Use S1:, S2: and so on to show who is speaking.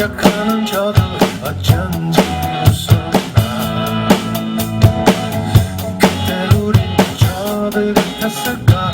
S1: 시작하는 저도 어쩐지 웃었나. 그때 우린 저들 같았을까?